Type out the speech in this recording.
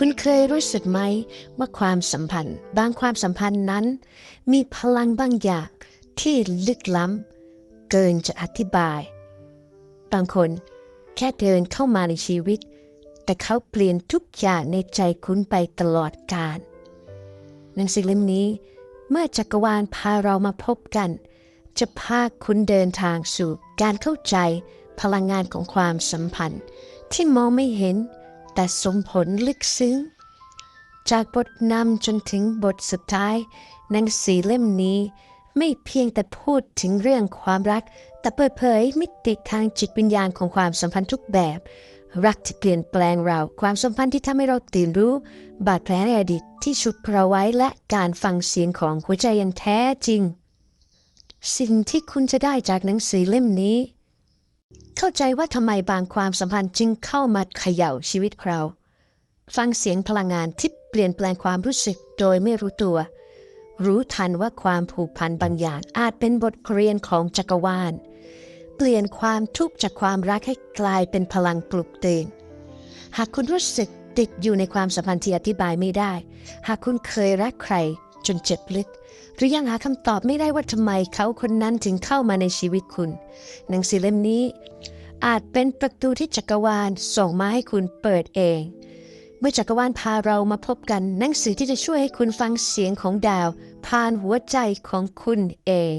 คุณเคยรู้สึกไหมว่าความสัมพันธ์ บางความสัมพันธ์นั้น มีพลังบางอย่างที่ลึกล้ำเกินจะอธิบาย บางคนแค่เดินเข้ามาในชีวิต แต่เขาเปลี่ยนทุกอย่างในใจคุณไปตลอดกาลหนังสือเล่มนี้ เมื่อจักรวาลพาเรามาพบกัน จะพาคุณเดินทางสู่การเข้าใจพลังงานของความสัมพันธ์ ที่มองไม่เห็น แต่สมผลลึกซึ้ง จากบทนำจนถึงบทสุดท้ายหนังสือเล่มนี้ไม่เพียงแต่พูดถึงเรื่องความรัก แต่เปิดเผยมิติทางจิตวิญญาณของความสัมพันธ์ทุกแบบ รักที่เปลี่ยนแปลงเราความสัมพันธ์ที่ทำให้เราตื่นรู้ บาดแผลในอดีตที่ชุดเราไว้และการฟังเสียงของหัวใจอยังแท้จริง สิ่งที่คุณจะได้จากหนังสือเล่มนี้ เข้าใจว่าทำไมบางความสัมพันธ์จึงเข้ามาเขย่าชีวิตเรา ฟังเสียงพลังงานที่เปลี่ยนแปลงความรู้สึกโดยไม่รู้ตัว รู้ทันว่าความผูกพันบางอย่างอาจเป็นบทเรียนของจักรวาล เปลี่ยนความทุกข์จากความรักให้กลายเป็นพลังปลุกเตื่นหากคุณรู้สึกติดอยู่ในความสัมพันธ์ที่อธิบายไม่ได้ หากคุณเคยรักใคร จนเจ็บลึก หรือยังหาคำตอบไม่ได้ว่าทำไมเขาคนนั้นถึงเข้ามาในชีวิตคุณ หนังสือเล่มนี้ อาจเป็นประตูที่จักรวาลส่งมาให้คุณเปิดเอง เมื่อจักรวาลพาเรามาพบกัน หนังสือที่จะช่วยให้คุณฟังเสียงของดาว ผ่านหัวใจของคุณเอง